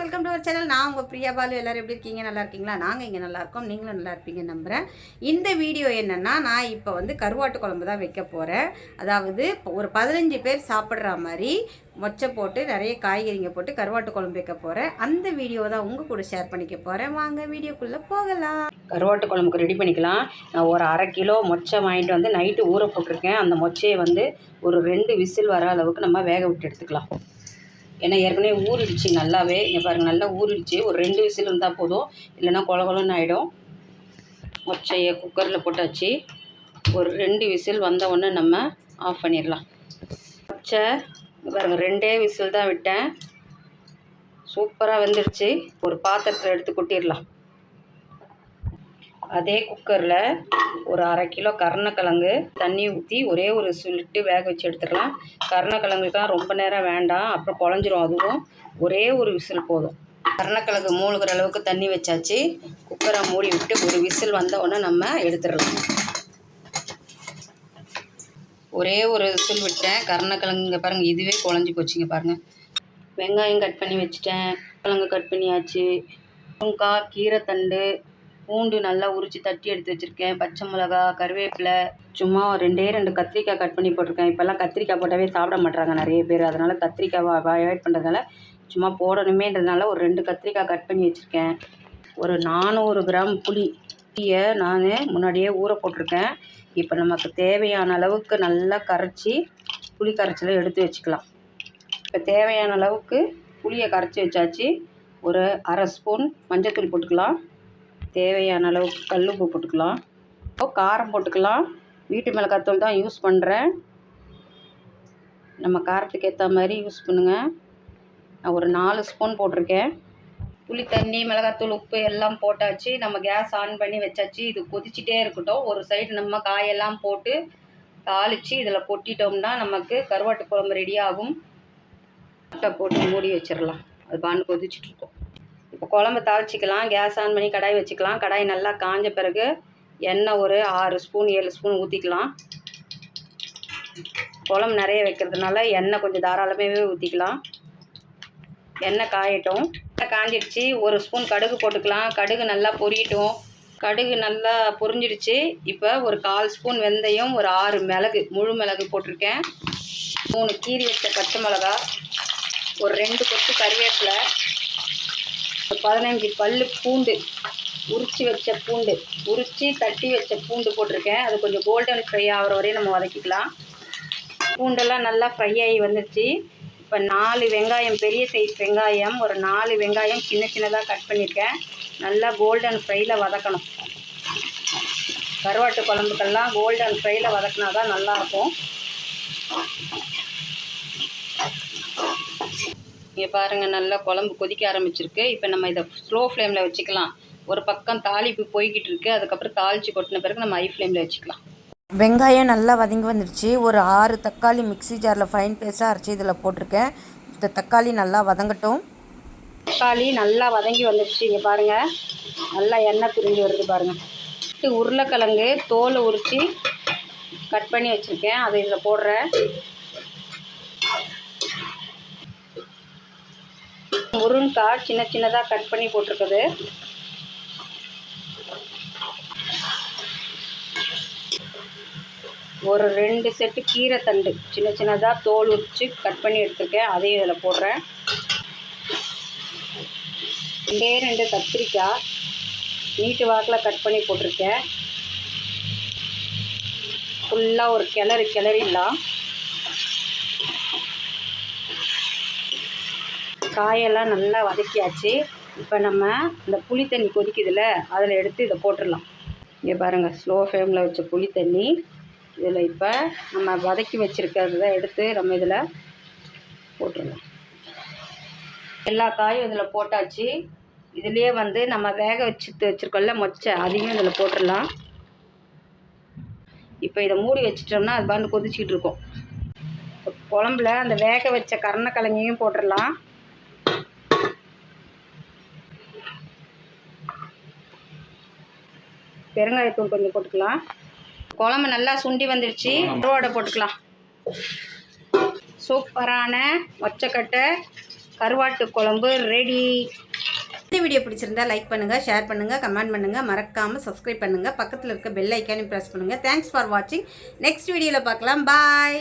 Welcome to our channel. நான் உங்கள் பிரியா பாலு. எல்லோரும் எப்படி இருக்கீங்க? நல்லா இருக்கீங்களா? நாங்கள் இங்கே நல்லா இருக்கோம். நீங்களும் நல்லா இருப்பீங்க நம்புகிறேன் இந்த வீடியோ என்னென்னா நான் இப்போ வந்து கருவாட்டு குழம்பு தான் வைக்க போகிறேன் அதாவது ஒரு பதினஞ்சு பேர் சாப்பிட்ற மாதிரி மொச்சை போட்டு நிறைய காய்கறிங்க போட்டு கருவாட்டு குழம்பு வைக்க போகிறேன் அந்த வீடியோ தான் உங்கள் கூட ஷேர் பண்ணிக்க போகிறேன் வாங்க வீடியோக்குள்ளே போகலாம். கருவாட்டு குழம்புக்கு ரெடி பண்ணிக்கலாம். நான் ஒரு அரை கிலோ மொச்சை வாங்கிட்டு வந்து நைட்டு ஊற போட்டிருக்கேன். அந்த மொச்சையை வந்து ஒரு ரெண்டு விசில் வர அளவுக்கு நம்ம வேக விட்டு எடுத்துக்கலாம். ஏன்னா ஏற்கனவே ஊறிடுச்சு நல்லாவே. இங்கே பாருங்கள் நல்லா ஊறிடுச்சு. ஒரு ரெண்டு விசில் இருந்தால் போதும். இல்லைன்னா கொல ஆகிடும் மொச்சையை குக்கரில் போட்டாச்சு. ஒரு ரெண்டு விசில் வந்த உடனே நம்ம ஆஃப் பண்ணிடலாம். மொச்சை பாருங்கள் ரெண்டே விசில் தான் விட்டேன். சூப்பராக வெந்துடுச்சு. ஒரு பாத்திரத்தில் எடுத்து கொட்டிடலாம். அதே குக்கரில் ஒரு அரை கிலோ கருணக்கிழங்கு தண்ணி ஊற்றி ஒரே ஒரு சுலிட்டு வேக வச்சு எடுத்துக்கலாம். கருணக்கிழங்குக்கெலாம் ரொம்ப நேரம் வேண்டாம். அப்புறம் குழஞ்சிரும் அதுவும். ஒரே ஒரு விசில் போதும். கருணக்கிழங்கு மூழ்கிற அளவுக்கு தண்ணி வச்சாச்சு. குக்கரை மூடி விட்டு ஒரு விசில் வந்த உடனே நம்ம எடுத்துடலாம். ஒரே ஒரு விசில் விட்டேன் கருணக்கிழங்குங்க பாருங்கள் இதுவே குழஞ்சி போச்சுங்க பாருங்கள் வெங்காயம் கட் பண்ணி வச்சுட்டேன். கிழங்கு கட் பண்ணியாச்சு. முருங்காய் கீரைத்தண்டு பூண்டு நல்லா உரித்து தட்டி எடுத்து வச்சுருக்கேன். பச்சை மிளகா கருவேப்பிலை சும்மா ரெண்டே ரெண்டு கத்திரிக்காய் கட் பண்ணி போட்டிருக்கேன். இப்போல்லாம் கத்திரிக்காய் போட்டாவே சாப்பிட மாட்றாங்க நிறைய பேர். அதனால் கத்திரிக்காய் அவாய்ட் பண்ணுறதுனால சும்மா போடணுமேன்றதுனால ஒரு ரெண்டு கத்திரிக்காய் கட் பண்ணி வச்சுருக்கேன். ஒரு நானூறு கிராம் புளி புளியை நான் முன்னாடியே ஊற போட்டிருக்கேன். இப்போ நமக்கு தேவையான அளவுக்கு நல்லா கரைச்சி புளி கரைச்சலை எடுத்து வச்சுக்கலாம். இப்போ தேவையான அளவுக்கு புளியை கரைச்சி வச்சாச்சு. ஒரு அரை ஸ்பூன் மஞ்சத்தூள் போட்டுக்கலாம். தேவையான அளவுக்கு கல் உப்பு போட்டுக்கலாம். இப்போ காரம் போட்டுக்கலாம். வீட்டு மிளகாத்தூள் தான் யூஸ் பண்ணுறேன் நம்ம காரத்துக்கு ஏற்ற மாதிரி யூஸ் பண்ணுங்கள் நான் ஒரு நாலு ஸ்பூன் போட்டிருக்கேன். புளி தண்ணி மிளகாத்தூள் உப்பு எல்லாம் போட்டாச்சு. நம்ம கேஸ் ஆன் பண்ணி வச்சாச்சு. இது கொதிச்சிட்டே இருக்கட்டும். ஒரு சைடு நம்ம காயெல்லாம் போட்டு தாளித்து இதில் கொட்டிட்டோம்னா நமக்கு கருவாட்டு குழம்பு ரெடி ஆகும். முட்டை போட்டு மூடி வச்சிடலாம். அது பாண்டு கொதிச்சுட்ருக்கோம் இப்போ குழம்பு தாளிச்சிக்கலாம் கேஸ் ஆன் பண்ணி கடாய் வச்சுக்கலாம். கடாய் நல்லா காஞ்ச பிறகு எண்ணெய் ஒரு ஆறு ஸ்பூன் ஏழு ஸ்பூன் ஊற்றிக்கலாம் குழம்பு நிறைய வைக்கிறதுனால எண்ணெய் கொஞ்சம் தாராளமாகவே ஊற்றிக்கலாம் எண்ணெய் காயட்டும். எண்ணெய் காஞ்சிடுச்சு. ஒரு ஸ்பூன் கடுகு போட்டுக்கலாம். கடுகு நல்லா பொரியட்டும். கடுகு நல்லா பொரிஞ்சிடுச்சு. இப்போ ஒரு கால் ஸ்பூன் வெந்தயம் ஒரு ஆறு மிளகு முழு மிளகு போட்டிருக்கேன். மூணு கீரி வச்ச பச்சை மிளகா ஒரு ரெண்டு கொத்து கருவேப்பிலை பதினஞ்சு பல் பூண்டு உரித்து வச்ச பூண்டு உரித்து தட்டி வச்ச பூண்டு போட்டிருக்கேன். அது கொஞ்சம் கோல்டன் ஃப்ரை ஆகிற வரையும் நம்ம வதக்கிக்கலாம். பூண்டெல்லாம் நல்லா ஃப்ரை ஆகி வந்துடுச்சு இப்போ நாலு வெங்காயம் பெரிய சைஸ் வெங்காயம் ஒரு நாலு வெங்காயம் சின்ன சின்னதாக கட் பண்ணியிருக்கேன். நல்லா கோல்டன் ஃப்ரையில் வதக்கணும். கருவாட்டு குழம்புக்கெல்லாம் கோல்டன் ஃப்ரையில் வதக்கினா தான் நல்லாயிருக்கும் இங்கே பாருங்கள் நல்லா குழம்பு கொதிக்க ஆரம்பிச்சிருக்கு. இப்போ நம்ம இதை ஸ்லோ ஃப்ளேமில் வச்சுக்கலாம். ஒரு பக்கம் தாளிப்பு போய்கிட்டு இருக்கு அதுக்கப்புறம் தாளித்து கொட்டின பிறகு நம்ம ஹை ஃப்ளேமில் வச்சுக்கலாம். வெங்காயம் நல்லா வதங்கி வந்துடுச்சு ஒரு ஆறு தக்காளி மிக்ஸி ஜாரில் ஃபைன் பேஸாக அரைச்சி இதில் போட்டிருக்கேன். இந்த தக்காளி நல்லா வதங்கட்டும். தக்காளி நல்லா வதங்கி வந்துடுச்சு இங்கே பாருங்கள் நல்லா எண்ணெய் பிரிஞ்சு வருது பாருங்கள் உருளைக்கிழங்கு தோலை உரித்து கட் பண்ணி வச்சுருக்கேன். அதை இதில் போடுறேன். முருங்கைக்காய் சின்ன சின்னதாக கட் பண்ணி போட்டிருக்குது. ஒரு ரெண்டு செட்டு கீரை தண்டு சின்ன சின்னதாக தோல் உரித்து கட் பண்ணி எடுத்துருக்கேன். அதையும் இதில் போடுறேன். ரெண்டே ரெண்டு கத்திரிக்காய் நீட்டு வாக்கில் கட் பண்ணி போட்டிருக்கேன். ஃபுல்லாக ஒரு கிளறு கிளறிடலாம். காயெல்லாம் நல்லா வதக்கியாச்சு. இப்போ நம்ம இந்த புளி தண்ணி கொதிக்குதுல அதில் எடுத்து இதை போட்டுடலாம் இங்கே பாருங்கள் ஸ்லோ ஃப்ளேமில் வச்ச புளி தண்ணி. இதில் இப்போ நம்ம வதக்கி வச்சுருக்கிறத எடுத்து நம்ம இதில் போட்டுடலாம் எல்லா காயும் இதில் போட்டாச்சு. இதுலேயே வந்து நம்ம வேக வச்சு வச்சுருக்கோம்ல மொச்சை அதையும் இதில் போட்டுடலாம் இப்போ இதை மூடி வச்சிட்டோம்னா அது பாண்டு கொதிச்சிக்கிட்டு இருக்கும். குழம்புல அந்த வேக வச்ச கருணக்கிழங்கையும் போட்டுடலாம் பெருங்காயத்தூள் கொஞ்சம் போட்டுக்கலாம். குழம்பு நல்லா சுண்டி வந்துடுச்சு கருவாடை போட்டுக்கலாம். சூப்பரான மொச்சக்கட்டை கருவாட்டு குழம்பு ரெடி இந்த வீடியோ பிடிச்சிருந்தா லைக் பண்ணுங்கள் ஷேர் பண்ணுங்கள் கமெண்ட் பண்ணுங்கள் மறக்காமல் சப்ஸ்கிரைப் பண்ணுங்கள் பக்கத்தில் இருக்க பெல் ஐக்கானையும் ப்ரெஸ் பண்ணுங்கள் தேங்க்ஸ் ஃபார் வாட்சிங் நெக்ஸ்ட் வீடியோவில் பார்க்கலாம். பாய்